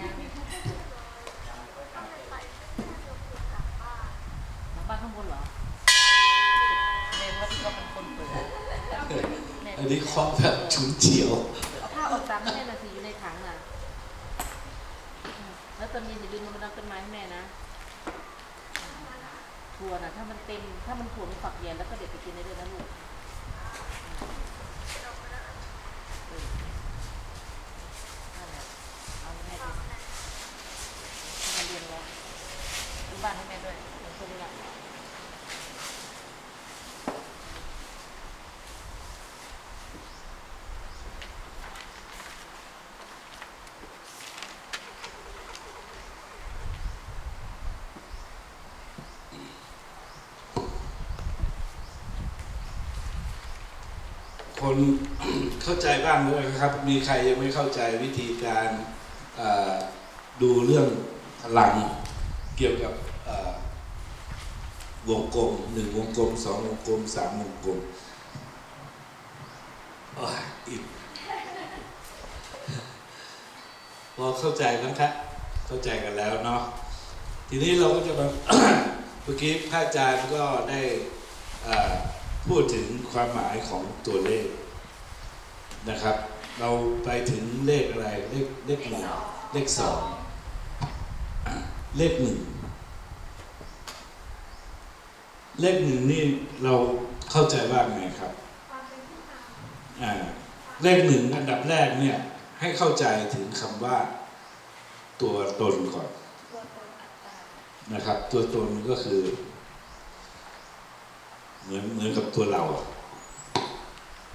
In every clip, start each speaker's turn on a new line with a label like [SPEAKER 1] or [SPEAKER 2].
[SPEAKER 1] ยังหลังบ้านข้างบนเหรอแสดงว่าที่เขาเป็นคนเปิดแม่
[SPEAKER 2] อันนี้เคาะแบบฉุนเฉียว
[SPEAKER 1] เอาผ้าออกตามแม่น่ะสิอยู่ในถังน่ะอืมแล้วตอนนี้อย่าลืมมาดังต้นไม้ให้แม่นะถั่วน่ะถ้ามันเต็ม ถ้ามันถั่วมันฝักใหญ่แล้วก็เด็ดไปกินได้เลยนะลูกเออนั่นแหละเอาให้แม่ดูให้มันเรียนแล้วดูบ้านให้แม่ด้วยเดี๋ยวคนละ
[SPEAKER 2] คนเข้าใจบ้างด้วยครับ มีใครยังไม่เข้าใจวิธีการดูเรื่องพลังเกี่ยวกับวงกลมหนึ่งวงกลมสองวงกลมสามวงกลมอีกพอเข้าใจมั้งครับเข้าใจกันแล้วเนาะทีนี้เราก็จะมาเมื่อกี้พระอาจารย์ก็ได้อ่อ พูดถึงความหมายของตัวเลขนะครับ เราไปถึงเลขอะไร เลขเลขหนึ่งเลขสองอะเลขหนึ่งเลขหนึ่งนี่เราเข้าใจว่าไงครับอ่าเลขหนึ่งอันดับแรกเนี่ยให้เข้าใจถึงคำว่าตัวตนก่อนนะครับ ตัวตนก็คือ เหมือนเหมือนกับตัวเรา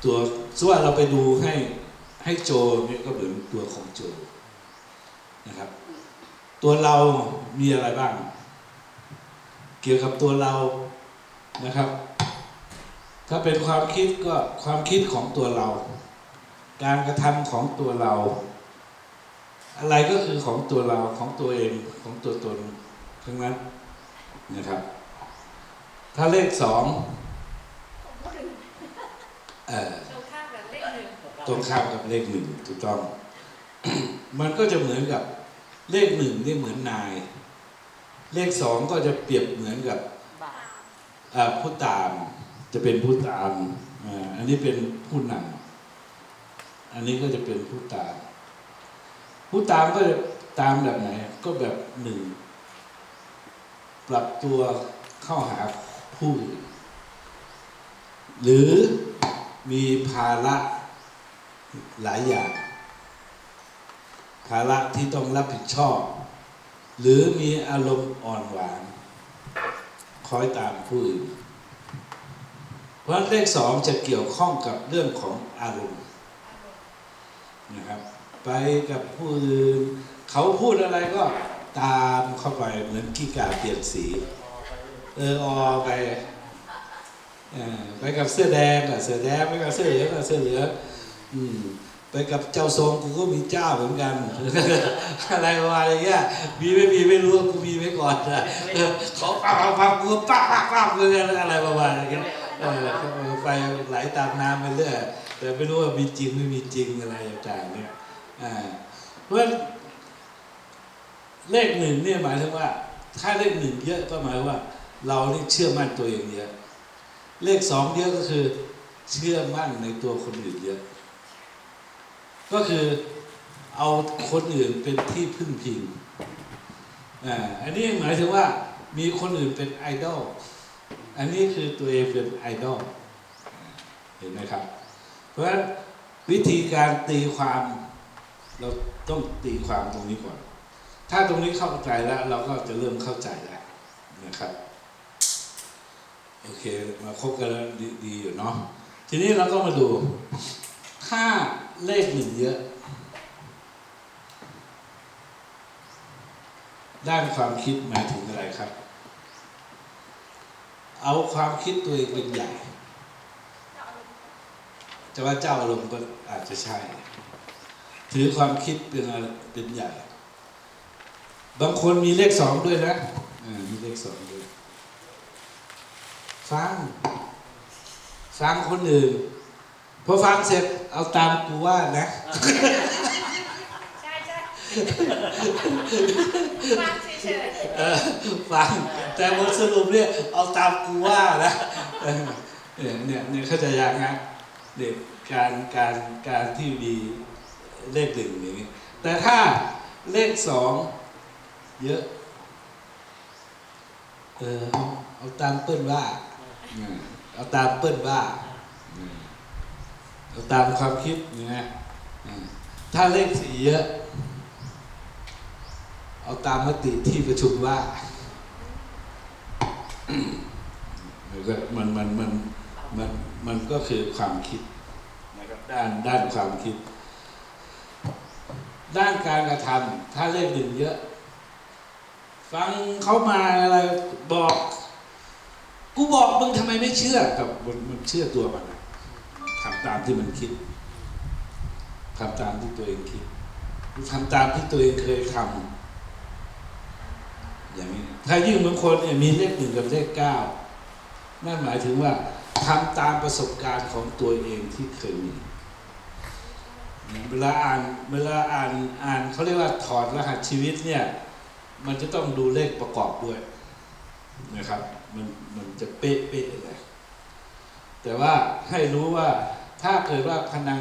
[SPEAKER 2] ตัวสว่าเราไปดูให้ให้โจเนี่ยก็เหมือนตัวของโจนะครับ ตัวเรามีอะไรบ้าง เกี่ยวกับตัวเรานะครับ ถ้าเป็นความคิดก็ความคิดของตัวเรา การกระทำของตัวเรา อะไรก็คือของตัวเราของตัวเองของตัวตนทั้งนั้นนะครับ ถ้าเลขสอง
[SPEAKER 3] ตรงข้ามกับเลขหนึ่ง
[SPEAKER 2] ตรงข้ามกับเลขหนึ่งถูกต้อง มันก็จะเหมือนกับเลขหนึ่งนี่เหมือนนาย เลขสองก็จะเปรียบเหมือนกับบา
[SPEAKER 1] ท
[SPEAKER 2] อ่าผู้ตามจะเป็นผู้ตามอ่าอันนี้เป็นผู้นำอันนี้ก็จะเป็นผู้ตาม ผู้ตามก็จะตามแบบไหน ก็แบบหนึ่งปรับตัวเข้าหาผู้อื่นหรือ มีภาระหลายอย่าง ภาระที่ต้องรับผิดชอบ หรือมีอารมณ์อ่อนหวานคอยตามผู้อื่นเพราะเลขสองจะเกี่ยวข้องกับเรื่องของอารมณ์นะครับไปกับผู้อื่นเขาพูดอะไรก็ตามเข้าไปเหมือนขี้กาเปลี่ยนสี เออออไป ไปกับเสื้อแดงกับเสื้อแดงไปกับเสื้อเหลืองกับเสื้อเหลืองอืมไปกับเจ้าทรงกูก็มีเจ้าเหมือนกัน อะไรประมาณอย่างเงี้ยมีไม่มีไม่รู้กูมีไว้ก่อนนะเออเขาปักปักปักกูปักปักปักเหมือนกันอะไรประมาณอย่างเงี้ยไปไหลตามน้ำไปเรื่อยแต่ไม่รู้ว่ามีจริงไม่มีจริงอะไรต่างเนี่ยอ่าเพราะเลขหนึ่งเนี่ยหมายถึงว่า ถ้าเลขหนึ่งเยอะก็หมายว่า เรานี่เชื่อมั่นตัวเองเยอะ เลขสองเยอะก็คือ เชื่อมั่นในตัวคนอื่นเยอะ ก็คือเอาคนอื่นเป็นที่พึ่งพิงอ่าอันนี้หมายถึงว่ามีคนอื่นเป็นไอดอลอันนี้คือตัวเองเป็นไอดอลเห็นไหมครับ เพราะฉะนั้นวิธีการตีความเราต้องตีความตรงนี้ก่อน ถ้าตรงนี้เข้าใจแล้ว เราก็จะเริ่มเข้าใจแล้วนะครับ โอเค มาคบกันแล้วดีดีอยู่เนาะทีนี้เราก็มาดู ถ้าเลขหนึ่งเยอะ ด้านความคิดหมายถึงอะไรครับ เอาความคิดตัวเองเป็นใหญ่จะว่าเจ้าอารมณ์ก็อาจจะใช่ ถือความคิดเป็นเป็นใหญ่ บางคนมีเลขสองด้วยนะมีเลขสองด้วย ฟัง ฟังคนอื่น พอฟังเสร็จเอาตามกูว่านะ
[SPEAKER 3] ใช่ใช่ฟังเฉย
[SPEAKER 2] เออฟัง แต่บทสรุปเนี่ยเอาตามกูว่านะเออเนี่ยเนี่ยเนี่ยเข้าใจยังนะเด็กการการการที่มีเลขหนึ่งอย่างนี้แต่ถ้าเลขสองเยอะ เออเอาเอาตามเปิ้ลว่าอืม เอาตามเปิ้ลว่าเอาตามความคิดนะอืมถ้าเลขสี่เยอะ เอาตามมติที่ประชุมว่ามันมันมันมันมันมันก็คือความคิดนะครับด้านด้านความคิด ด้านการกระทำถ้าเลขหนึ่งเยอะ ฟังเขามาอะไรบอก กูบอกมึงทำไมไม่เชื่อกับมันเชื่อตัวมันทำตามที่มันคิดทำตามที่ตัวเองคิดทำตามที่ตัวเองเคยทำอย่างนี้ถ้ายิ่งบางคนเนี่ยมีเลขหนึ่งกับเลขเก้านั่นหมายถึงว่าทำตามประสบการณ์ของตัวเองที่เคยมีเวลาอ่านเวลาอ่านอ่านเขาเรียกว่าถอดรหัสชีวิตเนี่ย มันจะต้องดูเลขประกอบด้วย นะครับ มันมันจะเป๊ะเป๊ะเลย แต่ว่าให้รู้ว่าถ้าเกิดว่าพลัง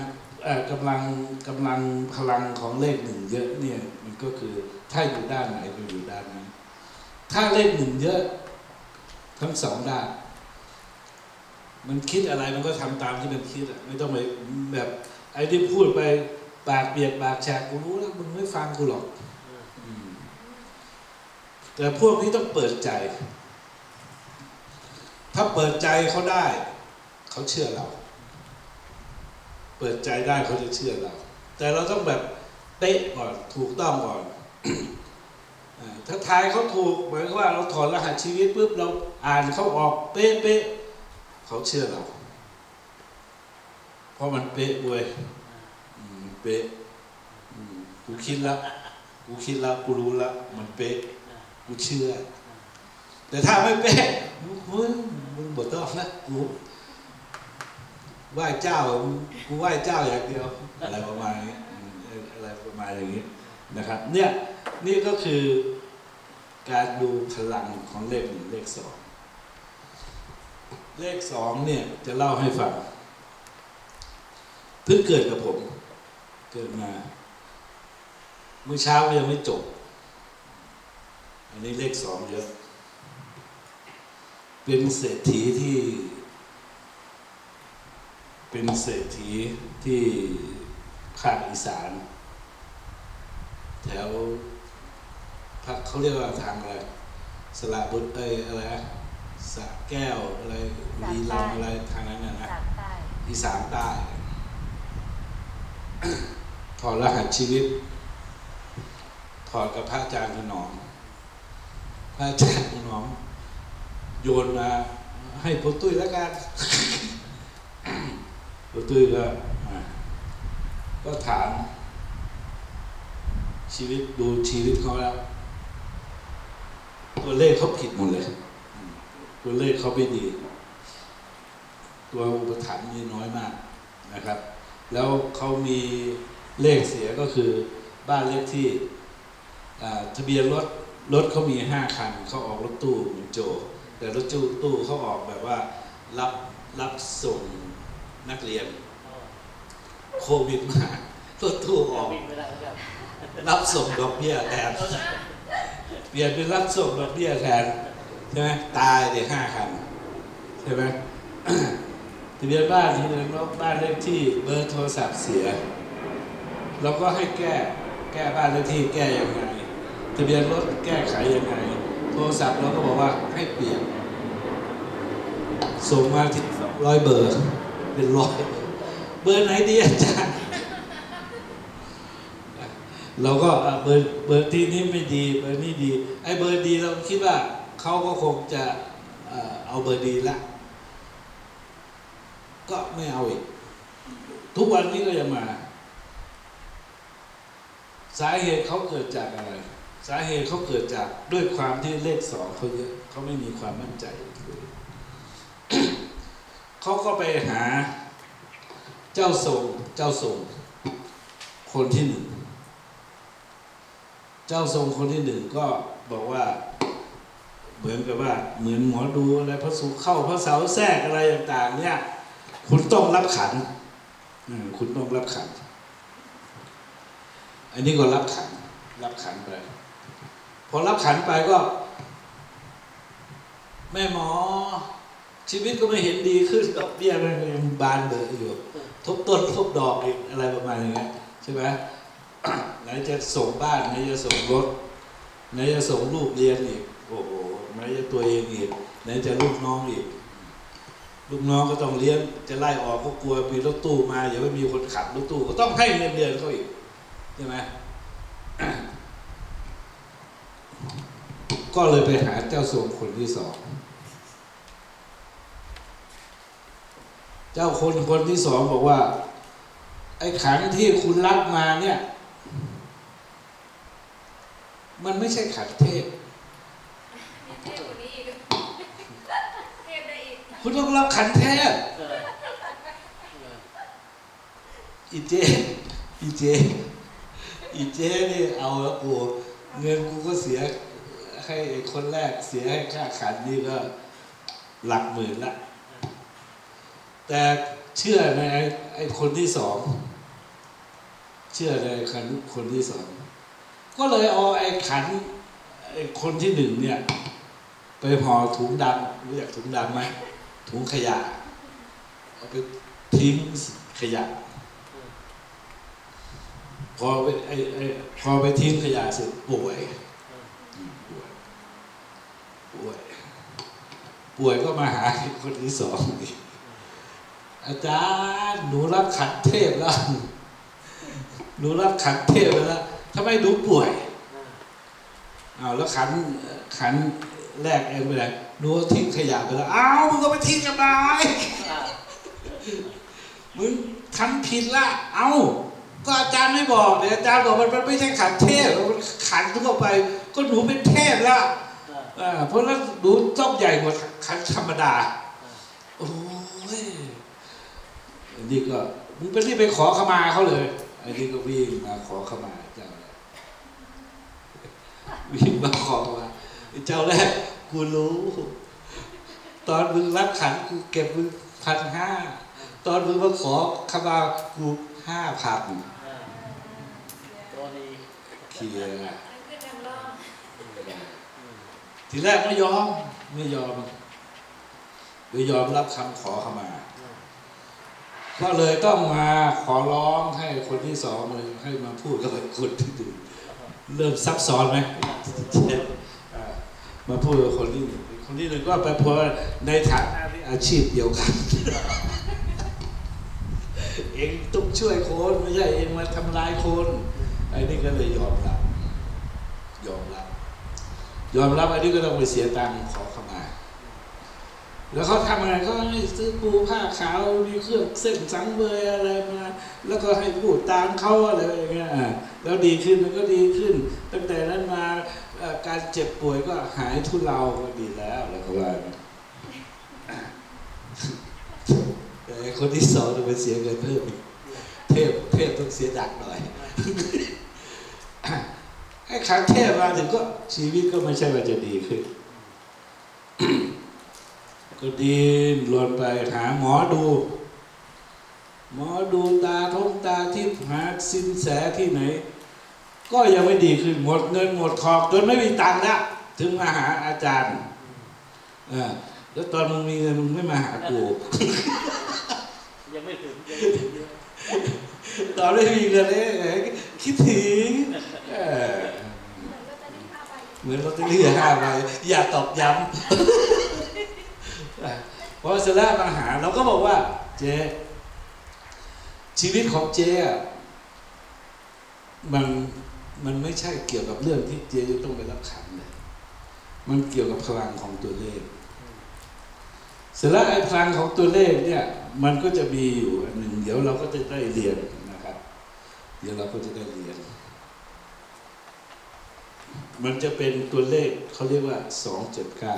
[SPEAKER 2] กำลังกำลังพลังของเลขหนึ่งเยอะเนี่ยมันก็คือถ้าอยู่ด้านไหนก็อยู่ด้านนั้น ถ้าเลขหนึ่งเยอะทั้งสองด้าน มันคิดอะไรมันก็ทำตามที่มันคิดอะไม่ต้องไปแบบไอ้ที่พูดไปปากเปียกปากแฉกกูรู้แล้วมึงไม่ฟังกูหรอกแต่พวกนี้ต้องเปิดใจ ถ้าเปิดใจเขาได้ เขาเชื่อเรา เปิดใจได้เขาจะเชื่อเรา แต่เราต้องแบบเป๊ะก่อนถูกต้องก่อนถ้าทายเขาถูกหมายว่าเราถอดรหัสชีวิตปุ๊บเราอ่านเขาออกเป๊ะเป๊ะเขาเชื่อเรา เพราะมันเป๊ะเว้ยเป๊ะกูคิดแล้วกูคิดแล้วกูรู้แล้วมันเป๊ะกูเชื่อ แต่ถ้าไม่เป๊ะมึงมึงบทต้องนะกูไหว้เจ้ากูไหว้เจ้าอย่างเดียวอะไรประมาณนี้อืมอะไรประมาณอย่างนี้นะครับ เนี่ยนี่ก็คือการดูพลังของเลขหนึ่งเลขสองเลขสองเนี่ยจะเล่าให้ฟังเพิ่งเกิดกับผม เกิดมาเมื่อเช้ายังไม่จบ อันนี้เลขสองเยอะ เป็นเศรษฐีที่ เป็นเศรษฐีที่ภาคอีสาน แถวภาคเขาเรียกว่าทางอะไรสระบุตรเอ้ยอะไรนะสระแก้วอะไรบุรีรัมย์อะไรทางนั้นนะนะ
[SPEAKER 1] จากใต้
[SPEAKER 2] อีสานใต้ถอดรหัสชีวิตถอดกับพระอาจารย์ถนอมพระอาจารย์ถนอม โยนมาให้ปุตุ้ยแล้วกันปุตุ้ยก็อะก็ถาม ชีวิตดูชีวิตเขาแล้ว ตัวเลขเขาผิดหมดเลยอืมตัวเลขเขาไม่ดี ตัวอุปถัมภ์มีน้อยมากนะครับ แล้วเขามีเลขเสียก็คือบ้านเลขที่อ่าทะเบียนรถรถเขามีห้าคันเขาออกรถตู้เหมือนโจ แต่รถตู้ตู้เขาออกแบบว่ารับรับส่งนักเรียน โควิดมากรถตู้ออก
[SPEAKER 4] วิ่งไม่ได้แล้วกัน
[SPEAKER 2] รับส่งดอกเบี้ยแทนเปลี่ยนเป็นรับส่งดอกเบี้ยแทนใช่ไหมตายเดี๋ยวห้าคันใช่ไหมทะเบียนบ้านที่เดินรถบ้านเลขที่เบอร์โทรศัพท์เสียเราก็ให้แก้แก้บ้านเลขที่แก้ยังไงทะเบียนรถแก้ไขยังไง ทรศัพท์เราก็บอกว่าให้เปลี่ยนส่งมาที่ร้อยเบอร์ เป็นร้อยเบอร์ไหนดีอาจารย์เราก็เบอร์เบอร์ที่นี้ไม่ดี เบอร์นี้ดีไอ้เบอร์ดีเราคิดว่าเขาก็คงจะเอาเบอร์ดีละ ก็ไม่เอาอีก ทุกวันนี้ก็ยังมา สาเหตุเขาเกิดจากอะไร สาเหตุเขาเกิดจากด้วยความที่เลขสองเขาเยอะเขาไม่มีความมั่นใจเลยเขาก็ไปหาเจ้าทรงเจ้าทรงคนที่หนึ่ง เจ้าทรงคนที่หนึ่งก็บอกว่า เหมือนกับว่า เหมือนหมอดูอะไรพระสุขเข้าพระเสาแทรกอะไรต่าง ๆ เนี่ย คุณต้องรับขันคุณต้องรับขัน อันนี้ก็รับขัน รับขันไป พอรับขันไปก็ แม่หมอ ชีวิตก็ไม่เห็นดีขึ้นดอกเบี้ยมันยังบานเบออยู่ ทบต้นทบดอกอีกอะไรประมาณอย่างเงี้ยใช่ไหมไหนจะส่งบ้านไหนจะส่งรถไหนจะส่งลูกเรียนอีกโอ้โหไหนจะตัวเองอีกไหนจะลูกน้องอีกลูกน้องก็ต้องเลี้ยงจะไล่ออกก็กลัวมีรถตู้มาอย่าไม่มีคนขับรถตู้ก็ต้องให้เงินเดือนเขาอีกใช่ไหม ก็เลยไปหาเจ้าทรงคนที่สอง เจ้าคนคนที่สองบอกว่า ไอ้ขันที่คุณรับมาเนี่ย มันไม่ใช่ขันเทพ
[SPEAKER 3] มีเทพกว่านี้อีกเทพได้อีก
[SPEAKER 2] คุณต้องรับขันเทพ
[SPEAKER 1] เออเออ
[SPEAKER 2] อีเจอีเจอีเจนี่เอาแล้วกู เงินกูก็เสียให้ไอ้คนแรกเสียให้ค่าขันนี่ก็หลักหมื่นละ แต่เชื่อในไอ้ไอ้คนที่สอง เชื่อในขันคนที่สอง ก็เลยเอาไอ้ขันไอ้คนที่หนึ่งเนี่ย ไปห่อถุงดำรู้จักถุงดำไหมถุงขยะ เอาไปทิ้งขยะ พอไปไอ้ไอพอไปทิ้งขยะเสร็จป่วยอืมป่วย ป่วย ป่วยก็มาหาคนที่สองอีกอาจารย์หนูรับขันเทพแล้วหนูรับขันเทพแล้วทำไมหนูป่วยอ้าวแล้วขันขันแรกเองไปไหนหนูทิ้งขยะไปแล้วอ้าวมึงก็ไปทิ้งกันไปมึงทำผิดละ เอ้า ก็อาจารย์ไม่บอกเดี๋ยวอาจารย์บอกมันมันไม่ใช่ขันเทพมันขันเข้าไป ก็หนูเป็นเทพแล้ว
[SPEAKER 1] เออ
[SPEAKER 2] อ่าเพราะแล้วหนูต้องใหญ่กว่าขันธรรมดาโอ้ยอันนี้ก็มึงไปรีบไปขอขมาเขาเลยอันนี้ก็วิ่งมาขอขมาเจ้าแรกวิ่งมาขอขมาเจ้าแรกกูรู้ ตอนมึงรับขันกูเก็บมึงพันห้าตอนมึงมาขอขมากู ห้าพัน
[SPEAKER 1] เออตัวดี
[SPEAKER 2] เคลียร์
[SPEAKER 3] ทั้งขึ้นทั้งล่อง
[SPEAKER 1] อืม
[SPEAKER 2] ทีแรกไม่ยอมไม่ยอมไม่ยอมรับคำขอขมา
[SPEAKER 1] อืม
[SPEAKER 2] ก็เลยต้องมาขอร้องให้คนที่สองเลยให้มาพูดกับคนที่หนึ่งเริ่มซับซ้อนไหมอ่ามาพูดกับคนที่หนึ่งคนที่หนึ่งก็ไปพอในฐานะที่อาชีพเดียวกัน เองต้องช่วยคนไม่ใช่เองมาทำร้ายคนไอ้นี่ก็เลยยอมรับยอมรับ ยอมรับไอันนี้ก็ต้องไปเสียตังค์ขอเข้ามา แล้วเขาทำอะไรเขาให้ซื้อปูผ้าขาวมีเครื่องเส้นสังเวยอะไรมาแล้วก็ให้พูดตามเขาอะไรอย่างเงี้ยแล้วดีขึ้นมันก็ดีขึ้น ตั้งแต่นั้นมาการเจ็บป่วยก็หายทุเลาก็ดีแล้วแล้วก็ว่ากันอะแต่ไอ้ คนที่สองต้องไปเสียเงินเพิ่มอีกเทพเทพต้องเสียดักหน่อยไอ้ครั้งเทพมาถึงก็ชีวิตก็ไม่ใช่ว่าจะดีขึ้น ก็ดีลวนไปหาหมอดู หมอดูตาท้องตาที่หาสินแสที่ไหน ก็ยังไม่ดีขึ้นหมดเงินหมดทองจนไม่มีตังค์แล้วถึงมาหาอาจารย์ เออแล้วตอนมึงมีเงินมึงไม่มาหากู
[SPEAKER 1] ยังไม่ถึงยังไม่ถึงเยอะ
[SPEAKER 2] ตอนไม่มีเงินเลยคิดถึงเออ
[SPEAKER 3] เหมือนก็จะได้
[SPEAKER 2] เหมือนลอตเตอรี่
[SPEAKER 3] ห้าใบ
[SPEAKER 2] ห้าใบอย่าตอกย้ำพอเสร็จแล้วมาหาเราก็บอกว่า เจ๊ชีวิตของเจ๊อะมันมันไม่ใช่เกี่ยวกับเรื่องที่เจ๊จะต้องไปรับขันเลยมันเกี่ยวกับพลังของตัวเลข เสร็จแล้วไอ้พลังของตัวเลขเนี่ยมันก็จะมีอยู่อันหนึ่งเดี๋ยวเราก็จะได้เรียนนะครับ เดี๋ยวเราก็จะได้เรียน มันจะเป็นตัวเลขเขาเรียกว่าสองเจ็ดเก้า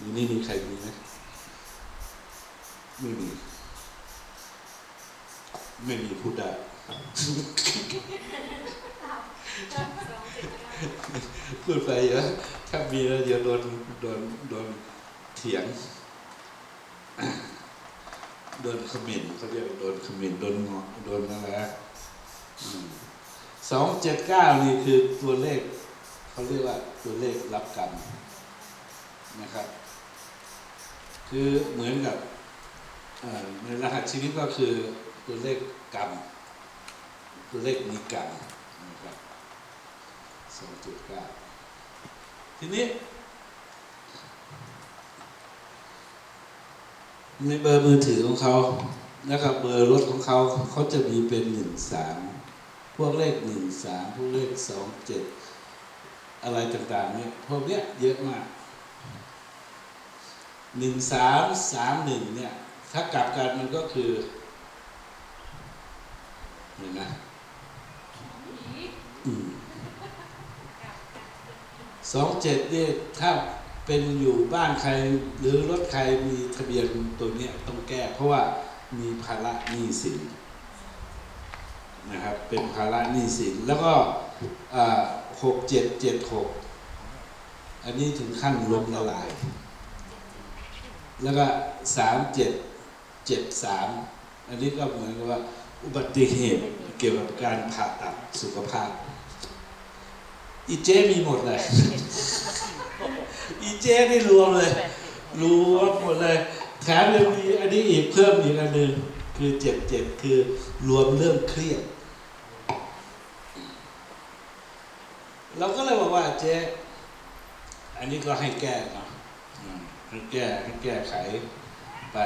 [SPEAKER 2] นี่นี่มีใครมีไหมไม่มีไม่มีพูดได้พูดไปเยอะถ้ามีแล้วเดี๋ยวโดนโดนโดนเถียง โดนคอมเมนเขาเรียกว่าโดนคอมเมนโดนงอโดนอะไรสองเจ็ดเก้านี่คือตัวเลขเขาเรียกว่าตัวเลขรับกรรมนะครับ คือเหมือนกับในรหัสชีวิตก็คือตัวเลขกรรม ตัวเลขมีกรรมนะครับสองจุดเก้าทีนี้ ในเบอร์มือถือของเขานะครับเบอร์รถของเขาเขาจะมีเป็นหนึ่งสามพวกเลขหนึ่งสามพวกเลขสองเจ็ดอะไรต่างๆเนี่ยพวกเนี้ยเยอะมากหนึ่งสามสามหนึ่งเนี่ย ถ้ากลับกันมันก็คือเห็นไหมอืมสองเจ็ดเนี่ยถ้า เป็นอยู่บ้านใครหรือรถใครมีทะเบียนตัวนี้ต้องแก้ เพราะว่ามีภาระหนี้สินนะครับเป็นภาระหนี้สินแล้วก็หกเจ็ดเจ็ดหกอันนี้ถึงขั้นล้มละลาย แล้วก็สามเจ็ดเจ็ดสามอันนี้ก็เหมือนกับว่าอุบัติเหตุเกี่ยวกับการผ่าตัดสุขภาพ อีเจมีหมดเลย อีเจนี่รวมเลย รวมหมดเลย แถมยังมีอันนี้อีกเพิ่มอีกอันหนึ่งคือเจ็ดเจ็ดคือรวมเรื่องเครียด เราก็เลยบอกว่าเจ๊อันนี้ก็ให้แก้เนาะให้แก้ให้แก้ไขไป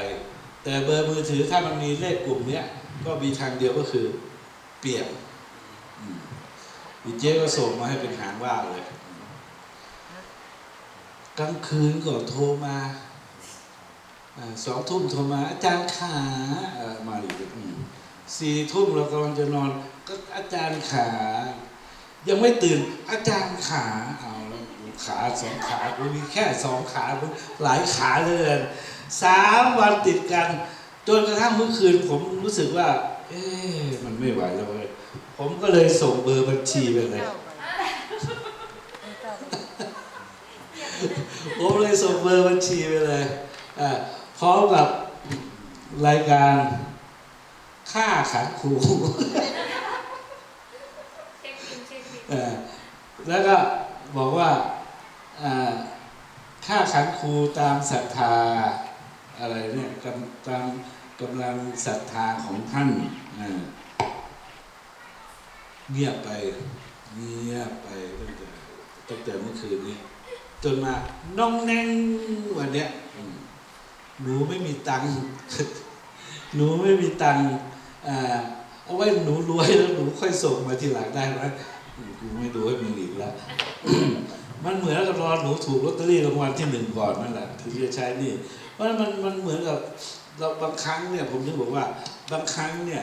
[SPEAKER 2] แต่เบอร์มือถือถ้ามันมีเลขกลุ่มเนี้ย ก็มีทางเดียวก็คือเปลี่ยน อืมอีเจ๊ก็ส่งมาให้เป็นหางว่าวเลยกลางคืนก็โทรมาสองทุ่มโทรมา อาจารย์ขามาอีกสี่ทุ่มเรากำลังจะนอน ก็อาจารย์ขา ยังไม่ตื่นอาจารย์ขาเอาแล้วขาสองขากูมีแค่สองขาหลายขาเลยสามวันติดกัน จนกระทั่งเมื่อคืนผมรู้สึกว่า เอ๊ะมันไม่ไหวแล้ว ผมก็เลยส่งเบอร์บัญชีไปเลย ผมเลยส่งเบอร์บัญชีไปเลยอ่าพร้อมกับรายการค่าขันครูแล้วก็บอกว่าอ่าค่าขันครูตามศรัทธาอะไรเนี่ยตามกำลังศรัทธาของท่านอ่า เงียบไป เงียบไปตั้งแต่ตั้งแต่เมื่อคืนนี้ จนมาน้องแนงวันเนี้ยหนูไม่มีตังค์หนูไม่มีตังค์อ่าเอาไว้หนูรวยแล้วหนูค่อยส่งมาทีหลังได้ไหมกูไม่ดูให้มึงอีกแล้วมันเหมือนกับรอหนูถูกลอตเตอรี่รางวัลที่หนึ่งก่อนนั่นแหละถึงจะใช้นี่ เพราะมันมันเหมือนกับเราบางครั้งเนี่ยผมถึงบอกว่าบางครั้งเนี่ย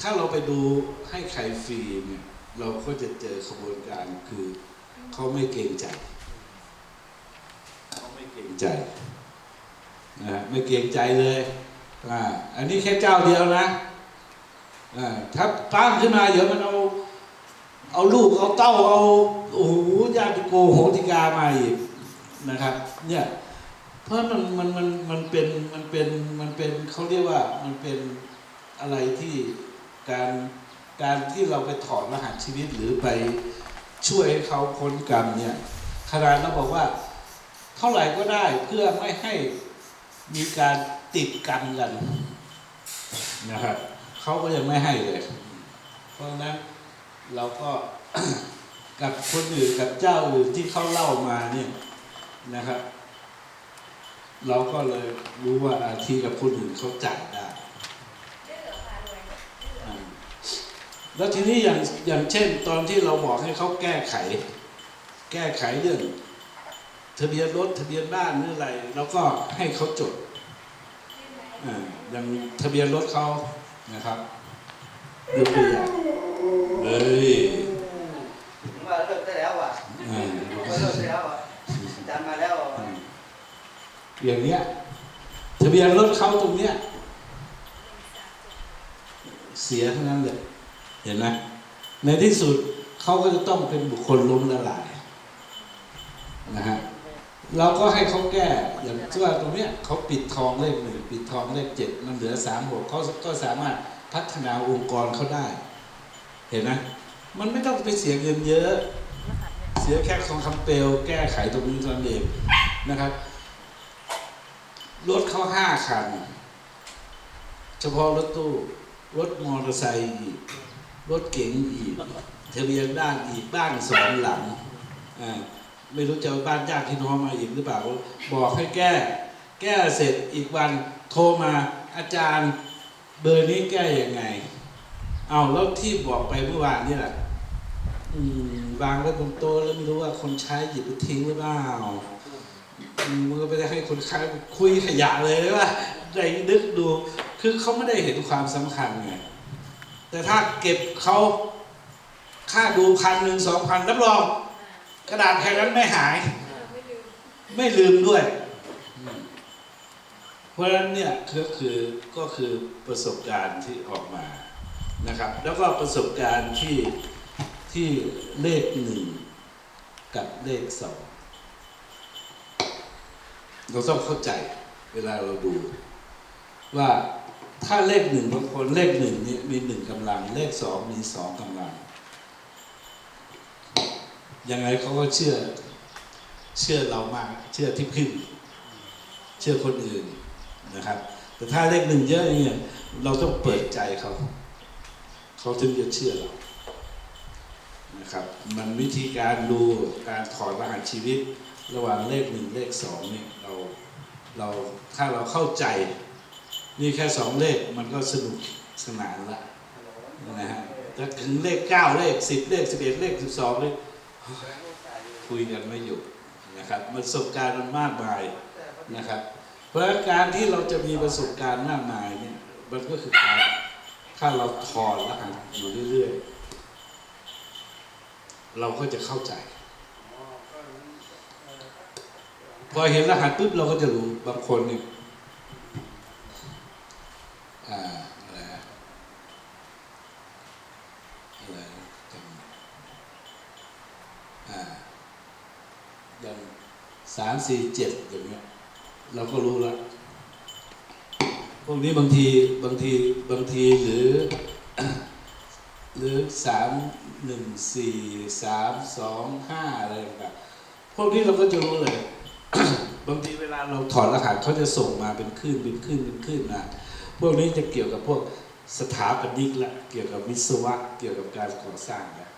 [SPEAKER 2] ถ้าเราไปดูให้ใครฟรีเนี่ยเราก็จะเจอขบวนการคือเขาไม่เกรงใจเขาไม่เกรงใจนะไม่เกรงใจเลยอ่าอันนี้แค่เจ้าเดียวนะอ่าถ้าตั้งขึ้นมาเดี๋ยวมันเอาเอาลูกเอาเต้าเอาโอ้โหญาติโกโหติกามาอีกนะครับ เนี่ยเพราะมันมันมันมันเป็นมันเป็นมันเป็นเขาเรียกว่ามันเป็นอะไรที่ การการที่เราไปถอดรหัสชีวิตหรือไปช่วยให้เขาพ้นกรรมเนี่ยขนาดเราบอกว่า เท่าไหร่ก็ได้เพื่อไม่ให้มีการติดกันกันนะครับเขาก็ยังไม่ให้เลย เพราะฉะนั้นเราก็กับคนอื่นกับเจ้าอื่นที่เขาเล่ามาเนี่ยนะครับ เราก็เลยรู้ว่าอาทีกับคนอื่นเขาจ่ายได้
[SPEAKER 3] ได้เหลือพารวยได้เหลือ
[SPEAKER 2] อ่า แล้วทีนี้อย่างอย่างเช่น ตอนที่เราบอกให้เขาแก้ไข แก้ไขเรื่องทะเบียนรถทะเบียนบ้านหรืออะไรเราก็ให้เขาจด
[SPEAKER 3] ได้ไหม
[SPEAKER 2] อ่าอย่างทะเบียนรถเขานะครับยกตัวอย่างเฮ้ย
[SPEAKER 4] ผมว่าเลิกได้แล้วอะ
[SPEAKER 2] อ่า
[SPEAKER 4] ผมว่าเลิกได้แล้วอะอาจารย์มาแล้วอะ
[SPEAKER 2] อย่างเนี้ยทะเบียนรถเขาตรงเนี้ยเสียทั้งนั้นเลย เห็นไหมในที่สุดเขาก็จะต้องเป็นบุคคลล้มละลายนะฮะเราก็ให้เขาแก้อย่างที่ว่าตรงเนี้ยเขาปิดทองเลขหนึ่งปิดทองเลขเจ็ดมันเหลือสามหกเขาก็สามารถพัฒนาองค์กรเขาได้ เห็นไหมมันไม่ต้องไปเสียเงินเยอะ
[SPEAKER 1] เสี
[SPEAKER 2] ยแค่ทองคำเปลวแก้ไขตรงนี้ตอนเองนะครับรถเขาห้าคัน เฉพาะรถตู้ รถมอเตอร์ไซค์ รถเก๋งอีกทะเบียนบ้านอีกบ้านสองหลังอ่าไม่รู้จะเอาบ้านญาติพี่น้องมาอีกหรือเปล่า บอกให้แก้ แก้เสร็จอีกวันโทรมาอาจารย์เบอร์นี้แก้ยังไง เอาแล้วที่บอกไปเมื่อวานนี่แหละอืมวางไว้บนโต๊ะแล้วไม่รู้ว่าคนใช้หยิบไปทิ้งหรือเปล่าอืมมันก็ไม่ได้ให้คนใช้คุยขยะเลยว่าได้นึกดู คือเขาไม่ได้เห็นความสำคัญไง แต่ถ้าเก็บเขาค่าดูพันหนึ่งสองพันรับรอง กระดาษแค่นั้นไม่หาย
[SPEAKER 3] ไม่ลืม
[SPEAKER 2] ไม่ลืมด้วย เพราะฉะนั้นเนี่ยก็คือก็คือประสบการณ์ที่ออกมานะครับ แล้วก็ประสบการณ์ที่ที่เลขหนึ่งกับเลขสองเราต้องเข้าใจเวลาเราดูว่า ถ้าเลขหนึ่งบางคนเลขหนึ่งนี่มีหนึ่งกำลัง เลขสองมีสองกำลัง ยังไงเขาก็เชื่อเชื่อเรามากเชื่อที่พึ่งเชื่อคนอื่นนะครับ แต่ถ้าเลขหนึ่งเยอะเนี่ยเราต้องเปิดใจเขาเขาถึงจะเชื่อเรานะครับ มันวิธีการดูการถอดรหัสชีวิต ระหว่างเลขหนึ่งเลขสองเนี่ยเราเราถ้าเราเข้าใจ นี่แค่สองเลขมันก็สนุกสนานละนะฮะถ้าถึงเลขเก้าเลขสิบเลขสิบเอ็ดเลขสิบสองเลขคุยกันไม่หยุดนะครับประสบการณ์มันมากมายนะครับ เพราะการที่เราจะมีประสบการณ์มากมายเนี่ยมันก็คือการถ้าเราถอดรหัสอยู่เรื่อยๆ เราก็จะเข้าใจ พอเห็นรหัสปุ๊บเราก็จะรู้บางคนเนี่ย อ่าอะไรอะไรจำอ่าอย่างสามสี่เจ็ดอย่างเงี้ยเราก็รู้แล้วพวกนี้บางทีบางทีบางทีหรือ หรือสามหนึ่งสี่สามสองห้าอะไรต่างๆพวกนี้เราก็จะรู้เลย บางทีเวลาเราถอดรหัสเขาจะส่งมาเป็นคลื่นเป็นคลื่นเป็นคลื่นมา พวกนี้จะเกี่ยวกับพวกสถาปนิกละเกี่ยวกับวิศวะ เกี่ยวกับการก่อสร้างละ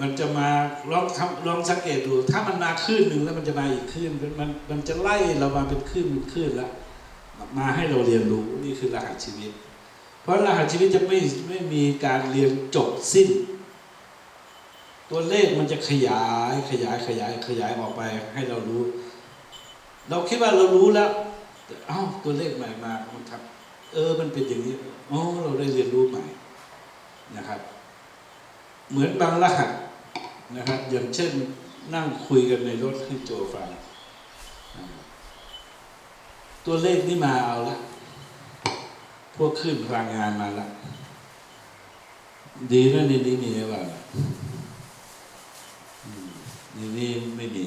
[SPEAKER 2] มันจะมาลองทำลองสังเกตดู ถ้ามันมาคลื่นหนึ่งแล้วมันจะมาอีกคลื่นมันมันจะไล่เรามาเป็นคลื่นเป็นคลื่นล้วมาให้เราเรียนรู้นี่คือรหัสชีวิต เพราะรหัสชีวิตจะไม่ไม่มีการเรียนจบสิ้น ตัวเลขมันจะขยายขยายขยายขยายออกไปให้เรารู้ เราคิดว่าเรารู้แล้ว เอ้าตัวเลขใหม่มามันทำเออมันเป็นอย่างนี้อ๋อเราได้เรียนรู้ใหม่นะครับ เหมือนบางรหัสนะครับ อย่างเช่นนั่งคุยกันในรถให้โจฟังตัวเลขนี่มาเอาละพวกขึ้นพลังงานมาละดีนะในนี้มีว่าอืมในนี้ไม่มี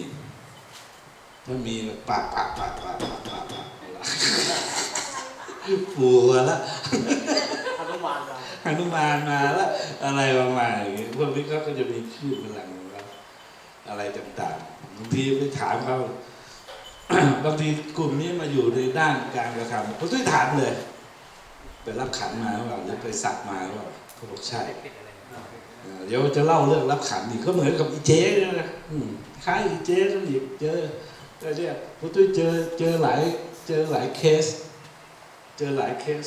[SPEAKER 2] ถ้ามีปากปากปากปากปากปาก ปากปวดละ
[SPEAKER 4] อนุมานเรา
[SPEAKER 2] หนุมานมาแล้วอะไรประมาณอย่างนี้พวกนี้เขาก็จะมีชื่อพลังของเขาอะไรต่างๆบางทีไปถามเขาบางทีกลุ่มนี้มาอยู่ในด้านการกระทำเขาต้องถามเลย ไปรับขันมาหรือเปล่าหรือไปสักมาหรือเปล่าเขาบอกใช่เออเดี๋ยวจะเล่าเรื่องรับขันอีกก็เหมือนกับอีเจ๊เนี่ยนะอืมคล้ายอีเจ๊นั่นอีกเจอเจอเนี่ยพุทธเจอเจอหลาย เจอหลายเคส เจอหลายเคส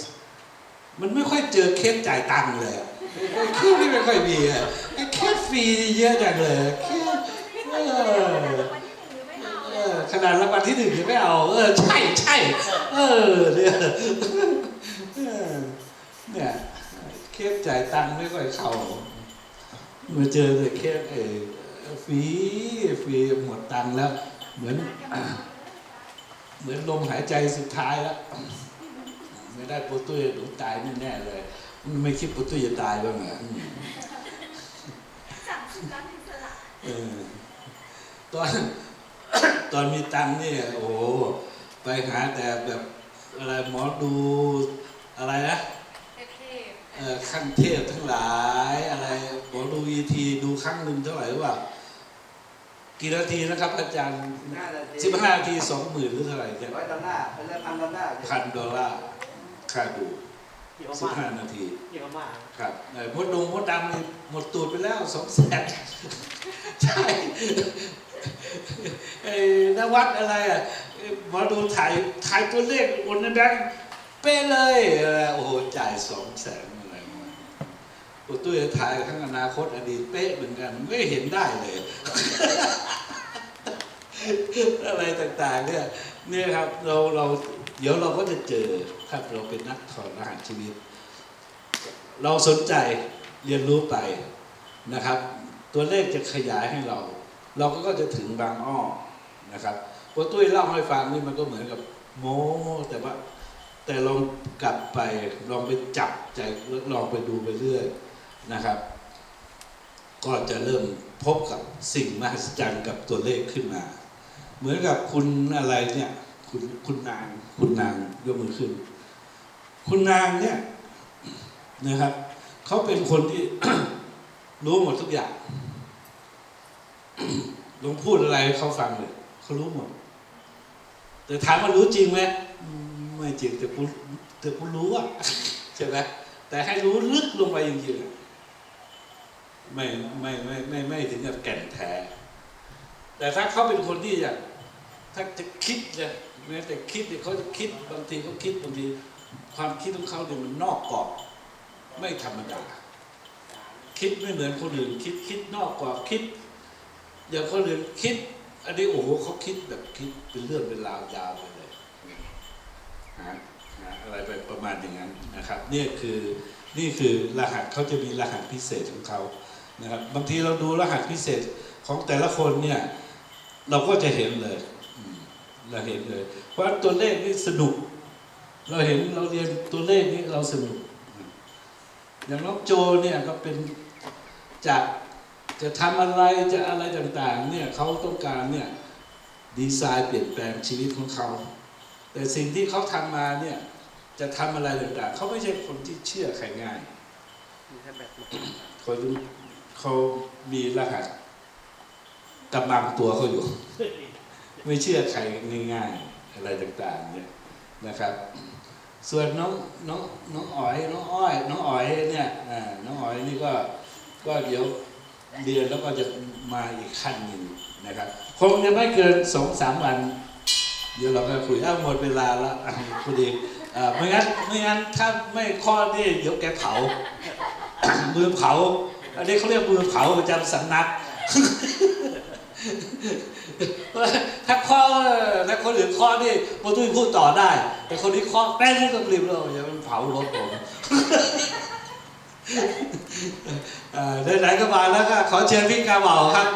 [SPEAKER 2] มันไม่ค่อยเจอเคสจ่ายตังค์เลยเคสนี่ไม่ค่อยมีอะเคสฟรีเยอะจังเลยเคสเออเออขนาดรางวัลที่หนึ่งยังไม่เอา เออใช่ใช่เออเนี่ยเออเนี่ยเคสจ่ายตังค์ไม่ค่อยเข้ามาเจอแต่เคสเออฟรีฟรีหมดตังค์แล้วเหมือน เหมือนลมหายใจสุดท้ายแล้ว ไม่ได้โปรตุยหนูตายแน่ๆเลยไม่คิดโปรตุยจะตายบ้างเหรออืม
[SPEAKER 3] สั่งสุดการอิสระ
[SPEAKER 2] เออตอนตอนมีตังค์เนี่ยโอ้โหไปหาแต่แบบอะไรหมอดูอะไรนะ
[SPEAKER 3] เทพ
[SPEAKER 2] เอ่อขั้นเทพทั้งหลาย อะไรหมอดูวีทีดูครั้งหนึ่งเท่าไหร่หรือเปล่า กี่นาทีนะครับ อาจารย์
[SPEAKER 5] ห้านาที
[SPEAKER 2] สิบห้านาทีสองหมื่นหรือเท่าไหร่เนี่ย
[SPEAKER 5] ร้อยดอลลาร์เป็นละพันดอลลาร์
[SPEAKER 2] พันดอลลาร์ค่าดู
[SPEAKER 4] เกี่ยว
[SPEAKER 2] สิบ
[SPEAKER 4] มาก
[SPEAKER 2] ห้านาที
[SPEAKER 4] เกี่ยวมาก
[SPEAKER 2] ครับไอ้มดดงมดดำนี่หมดตูดไปแล้วสองแสนใช่ไอ้นวัดอะไรอะไอ้หมอดูถ่ายถ่ายตัวเลขบนนั้นแบงค์เป๊ะเลยเออโอ้โหจ่ายสองแสนอะไรมาุตุ้ยถ่ายทั้งอนาคตอดีตเป๊ะเหมือนกันไม่เห็นได้เลย อะไรต่างๆเนี่ยเนี่ยครับเราเราเดี๋ยวเราก็จะเจอถ้าเราเป็นนักถอดรหัสชีวิต เราสนใจเรียนรู้ไปนะครับ ตัวเลขจะขยายให้เรา เราก็จะถึงบางอ้อนะครับพอตุ้ยเล่าให้ฟังนี่มันก็เหมือนกับโม้แต่ว่าแต่ลองกลับไปลองไปจับใจลองไปดูไปเรื่อย นะครับ ก็จะเริ่มพบกับสิ่งมหัศจรรย์กับตัวเลขขึ้นมา เหมือนกับคุณอะไรเนี่ยคุณคุณนางคุณนางยกมือขึ้น คุณนางเนี่ยนะครับเขาเป็นคนที่รู้หมดทุกอย่างลองพูดอะไรให้เขาฟังเลยเขารู้หมด แต่ถามว่ารู้จริงไหมไม่จริงแต่กูแต่กูรู้อะใช่ไหมแต่ให้รู้ลึกลงไปจริงๆ ไม่ไม่ไม่ไม่ไม่ถึงกับแก่นแท้ แต่ถ้าเขาเป็นคนที่อยากถ้าจะคิดเนี่ยแม้แต่คิดเนี่ยเขาจะคิดบางทีเขาคิดบางทีความคิดของเขาเนี่ยมันนอกกรอบไม่ธรรมดา คิดไม่เหมือนคนอื่น คิดคิดนอกกรอบคิดอย่างคนอื่นคิด อันนี้โอ้โหเขาคิดแบบคิดเป็นเรื่องเป็นราวยาวไปเลยหาหาอะไรไปประมาณอย่างนั้นนะครับนี่คือนี่คือรหัสเขาจะมีรหัสพิเศษของเขา นะครับบางทีเราดูรหัสพิเศษของแต่ละคนเนี่ยเราก็จะเห็นเลยอืมเราเห็นเลยเพราะตัวเลขนี่สนุก เราเห็นเราเรียนตัวเลขนี่เราสนุก อย่างน้องโจเนี่ยก็เป็นจากจะทำอะไรจะอะไรต่างๆเนี่ยเขาต้องการเนี่ยดีไซน์เปลี่ยนแปลงชีวิตของเขา แต่สิ่งที่เขาทำมาเนี่ยจะทำอะไรต่างๆเขาไม่ใช่คนที่เชื่อใครง่าย
[SPEAKER 4] มีแค่แบบ
[SPEAKER 2] เขามีรหัสกำลังตัวเขาอยู่ ไม่เชื่อใครง่ายๆ อะไรต่างๆเนี่ยนะครับ ส่วนน้องน้องน้องอ๋อยน้องอ้อย น้องอ๋อยเนี่ยน้องอ๋อยนี่ก็ก็เดี๋ยวเรียนแล้วก็จะมาอีกขั้นหนึ่งนะครับ คงจะไม่เกินสองสามวัน เดี๋ยวเราก็คุยอ้าหมดเวลาแล้วอะพอดีไม่งั้นไม่งั้นถ้าไม่ข้อนี่เดี๋ยวแกเผามือเผา อันนี้เขาเรียกมือเผาประจำสำนักถ้าข้อถ้าคนอื่นข้อนี่โมตุ้ยพูดต่อได้ แต่คนนี้ข้อแป้งที่ต้องริมเราอย่ามันเผารถผมเดินไหนก็มาแล้วก็ขอเชิญพี่กาเบาครับ